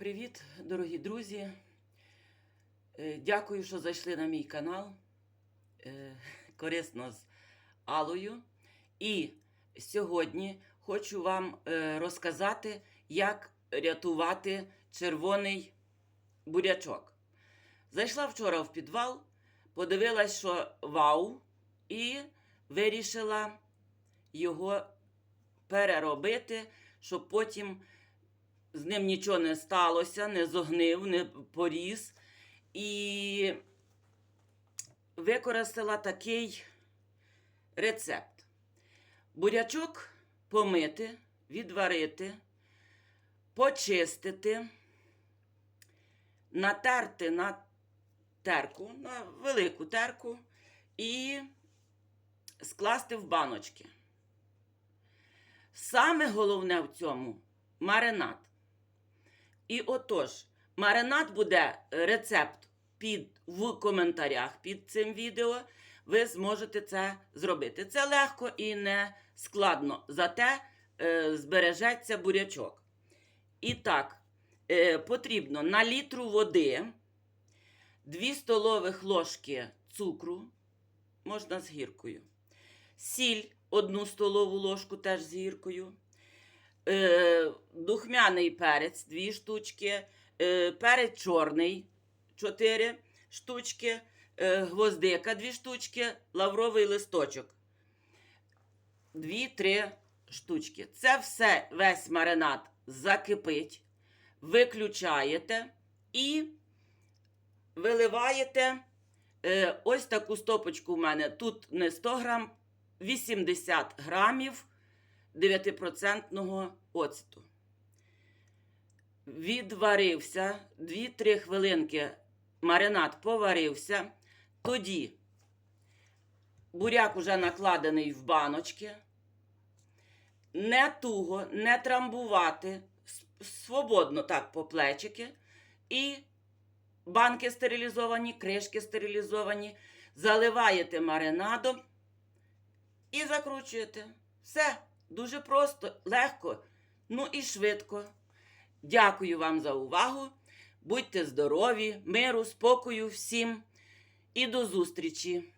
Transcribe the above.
Привіт, дорогі друзі. Е, Дякую, що зайшли на мій канал. Е, Корисно з Алою. І сьогодні хочу вам е, розказати, як рятувати червоний бурячок. Зайшла вчора в підвал, подивилась, що вау, і вирішила його переробити, щоб потім з ним нічого не сталося, не зогнив, не поріс. І використала такий рецепт. Бурячок помити, відварити, почистити, натерти на терку, на велику терку і скласти в баночки. Саме головне в цьому маринад. І отож, маринад буде е, рецепт під, в коментарях під цим відео. Ви зможете це зробити. Це легко і не складно, зате е, збережеться бурячок. І так, е, потрібно на літру води 2 столових ложки цукру, можна з гіркою, сіль 1 столову ложку теж з гіркою е, духмяний перець, дві штучки, е, перець чорний, чотири штучки, е, гвоздика, дві штучки, лавровий листочок. Дві-три штучки. Це все, весь маринад закипить, виключаєте і виливаєте е, ось таку стопочку в мене. Тут не 100 грам, 80 грамів 9% оцету. Відварився 2-3 хвилинки маринад поварився. Тоді буряк уже накладений в баночки. Не туго, не трамбувати, свободно так по плечики. І банки стерилізовані, кришки стерилізовані. Заливаєте маринадом і закручуєте. Все дуже просто, легко, ну і швидко. Дякую вам за увагу. Будьте здорові, миру, спокою всім і до зустрічі!